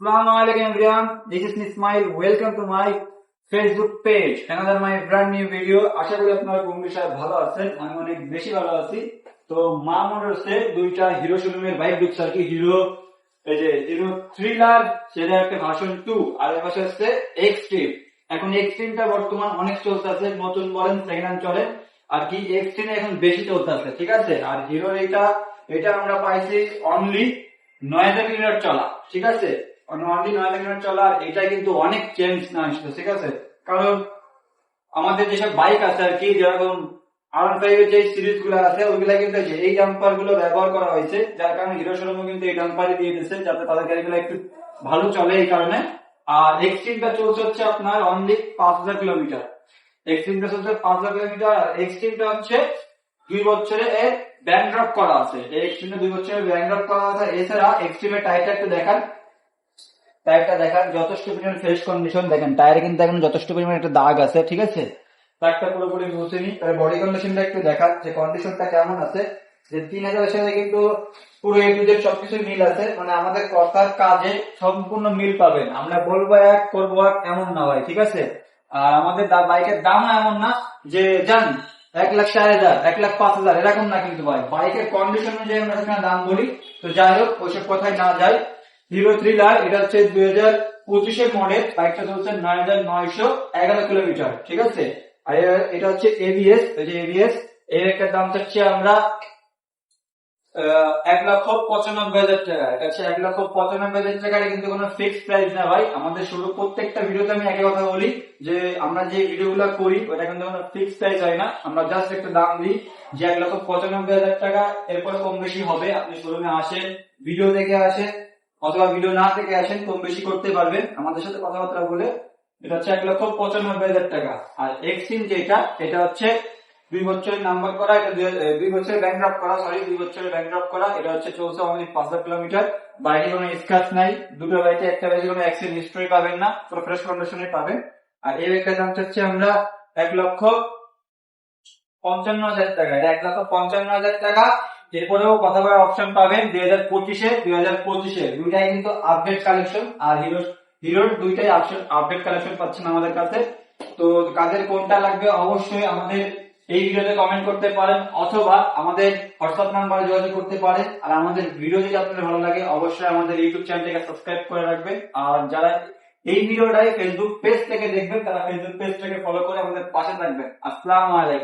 Assalamu alaikum everyone. This is Ismail. Welcome to my Facebook page. Another my brand new video. আশা করি আপনারা কোন বিষয়ে ভালো আছেন, আমি অনেক বেশি ভালো আছি তো মা মোটরসে দুইটা হিরো শোরুমের বাইক ঢুকছে আর কি হিরো এই যে হিরো থ্রিলার সেটা একটা ভার্সন টু আর এর পাশে হচ্ছে এক্সট্রিম এখন এক্সট্রিমটা বর্তমান অনেক চলতে আছে, নতুন বলেন সেকেন্ড হ্যান্ড চলে, আর কি এক্সট্রিম এখন বেশি চলতে আছে, ঠিক আছে আর হিরো এটা এটা আমরা পাইছি অনলি নয় হাজার কিলোমিটার চলা, ঠিক আছে আর ভালো চলে এই কারণে। আর এক্সট্রিমটা চলছে হচ্ছে আপনার অনলি পাঁচ হাজার কিলোমিটার। এক্সট্রিমটা চলছে পাঁচ হাজার কিলোমিটার, আর এক্সট্রিমটা হচ্ছে দুই বছরে এর ব্যাংক ড্রপ করা আছে। এই এক্সট্রিমে দুই বছরে ব্যাংক ড্রপ করা আছে। এছাড়া এক্সট্রিমের টায়ারটা একটু দেখান। টায়ারটা দেখান, যথেষ্ট পরিমাণ ফ্রেশ কন্ডিশন দেখেন। টায়ারে কিন্তু এখন যথেষ্ট পরিমাণ একটা দাগ আছে, ঠিক আছে? টায়ারটা পুরোপুরি মুছেনি তার বডি কন্ডিশনটা একটু দেখান, যে কন্ডিশনটা কেমন আছে। যে তিন হাজারের সাথে কিন্তু পুরো এ টু সবকিছু মিল আছে। মানে আমাদের কথার কাজে সম্পূর্ণ মিল পাবেন। আমরা বলব এক, করব এক, এমন না ভাই, ঠিক আছে? আর আমাদের বাইকের দামও এমন না যে, জান, এক লাখ ষাট হাজার, এক লাখ পাঁচ হাজার, এরকম না কিন্তু ভাই। বাইকের কন্ডিশন অনুযায়ী আমরা দাম বলি, তো যাই হোক, ওইসব কথায় না যাই। হিরো থ্রিলার এটা হচ্ছে দুই হাজার পঁচিশের মডেল বাইকটা চলছে নয় হাজার নয়শো এগারো কিলোমিটার, ঠিক আছে? আর এটা হচ্ছে এবিএস এই যে এবিএস এর একটা দাম চাচ্ছি আমরা এক লক্ষ পঁচানব্বই হাজার টাকা। এটা হচ্ছে এক লক্ষ পঁচানব্বই হাজার টাকার কিন্তু কোনো ফিক্সড প্রাইস না ভাই। আমাদের শুরু প্রত্যেকটা ভিডিওতে আমি একই কথা বলি, যে আমরা যে ভিডিওগুলো করি, ওটা কিন্তু কোনো ফিক্সড প্রাইস হয় না। আমরা জাস্ট একটা দাম দিই, যে এক লক্ষ পঁচানব্বই হাজার টাকা, এরপরে কম বেশি হবে। আপনি শোরুমে আসেন ভিডিও দেখে আসেন অথবা ভিডিও না দেখে আসেন, কম বেশি করতে পারবেন। আমাদের সাথে কথাবার্তা বলে এটা হচ্ছে এক লক্ষ পঁচানব্বই হাজার টাকা। আর এক্সিম যেটা এটা হচ্ছে দুই বছরের নাম্বার করা, এটা দুই- বছরের ব্যাংক ড্রপ করা সরি দুই বছরের ব্যাংক ড্রপ করা। এটা হচ্ছে চলছে অনলি পাঁচ কিলোমিটার বাইরে কোনো স্ক্র্যাচ নাই। দুটো বাইকে একটা বাইকে কোনো অ্যাক্সিডেন্ট হিস্ট্রি পাবেন না। পুরো ফ্রেশ কন্ডিশনে পাবেন। আর এর একটা দাম চাচ্ছি আমরা এক লক্ষ পঞ্চান্ন হাজার টাকা। এটা এক লক্ষ পঞ্চান্ন হাজার টাকা। এরপরেও কথা বলার অপশন পাবেন দুই হাজার পঁচিশে, দুই হাজার পঁচিশে। দুইটাই কিন্তু আপডেট কালেকশন আর হিরো হিরোর দুইটাই আপডেট কালেকশন পাচ্ছেন আমাদের কাছে। তো কাদের কোনটা লাগবে অবশ্যই আমাদের এই ভিডিওতে কমেন্ট করতে পারেন, অথবা আমাদের হোয়াটসঅ্যাপ নাম্বারে যোগাযোগ করতে পারেন। আর আমাদের ভিডিও যদি আপনাদের ভালো লাগে, অবশ্যই আমাদের ইউটিউব চ্যানেলটাকে সাবস্ক্রাইব করে রাখবেন। আর যারা এই ভিডিওটাই ফেসবুক পেজ থেকে দেখবেন, তারা ফেসবুক পেজটাকে ফলো করে আমাদের পাশে থাকবেন। আসসালামু আলাইকুম।